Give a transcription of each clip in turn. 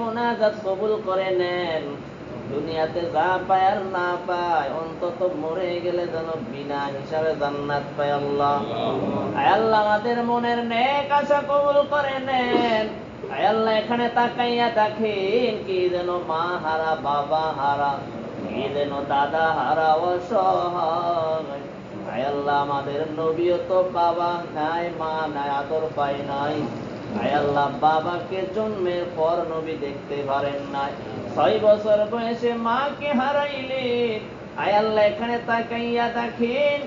মোনাজাত কবুল করে নেন। দুনিয়াতে যা পায় আর না পায়, অন্তত মরে গেলে যেন বিনা হিসাবে জান্নাত পায় আল্লাহ। আমাদের মনের নেক আশা কবুল করে নেন। এখানে তাকাইয়া দেখেন কি যেন মা হারা, বাবা হারা, কি যেন দাদা হারা, অসহায়। আল্লাহ, আমাদের নবীও তো বাবা নাই, মা নাই, আদর পায় নাই। আল্লাহ, বাবাকে জন্মের পর নবী দেখতে পারেন ছয় বছর বয়সে মাকে হারাইলে আয় আল্লাহ, এখানে তাকাইয়া দেখেন,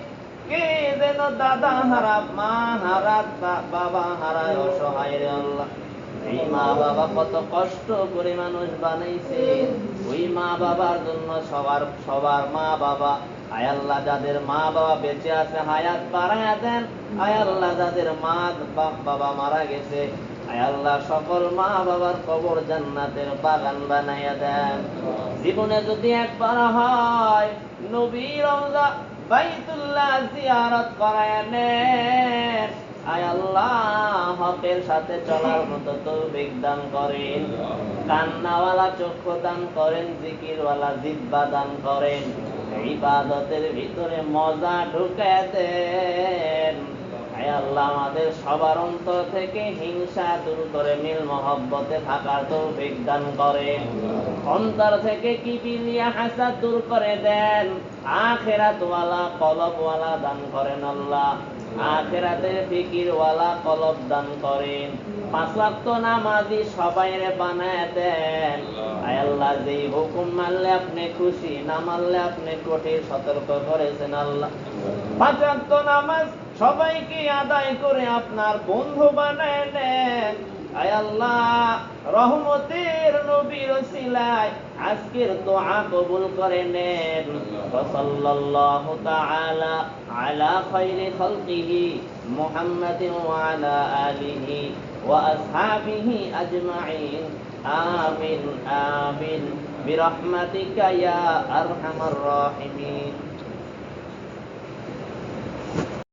কে যেন দাদা হারা, মা হারা বাবা অসহায় রে আল্লাহ। এই মা বাবা কত কষ্ট করে মানুষ বানাইছে। ওই মা বাবার জন্য সবার সবার মা বাবা আয় আল্লাহ, যাদের মা বাবা বেঁচে আছে, হায়াত বাড়ায়া দেন। আয় আল্লাহ, যাদের মা বাবা মারা গেছে আয় আল্লাহ, সকল মা বাবার কবর জান্নাতের বাগান বানাইয়া দেন। জীবনে যদি একবার হয়, নবী রমজা বাইতুল্লাহ জিয়ারত করায় নেন। আয় আল্লাহ, হকের সাথে চলার মতো তৌফিক দান করেন। কান্নাওয়ালা চক্ষু দান করেন, জিকিরওয়ালা জিব্বা দান করেন। ইবাদতের ভিতরে মজা ঢুকে দেন আল্লাহ আমাদের সবার অন্তর থেকে হিংসা দূর করে মিল মহব্বতে থাকার তৌফিক দান করে অন্তর থেকে কি বিলিয়া হাসা দূর করে দেন। আখেরাতওয়ালা, কলবওয়ালা দান করেন আল্লাহ। আখেরাতের ফিকিরওয়ালা কলব দান করেন। পাঁচ ওয়াক্ত নামাজি সবাইরে বানায় দেন। আল্লাহ, যেই হুকুম মানলে আপনি খুশি, না মানলে আপনি কঠিন, সতর্ক করেছেন আল্লাহ। পাঁচ ওয়াক্ত নামাজ সবাইকে আদায় করে আপনার বন্ধু বানায় নেন আয় আল্লাহ রহমতের নবীর সিলায় আজকের দোয়া কবুল করে নেন সাল্লাল্লাহু তাআলা আলা খাইরি খালকিহি মুহাম্মাদিন ওয়া আলা আলিহি ওয়া আসহাবিহি আজমাইন আমিন আমিন برحمتك يا أرحم الراحمين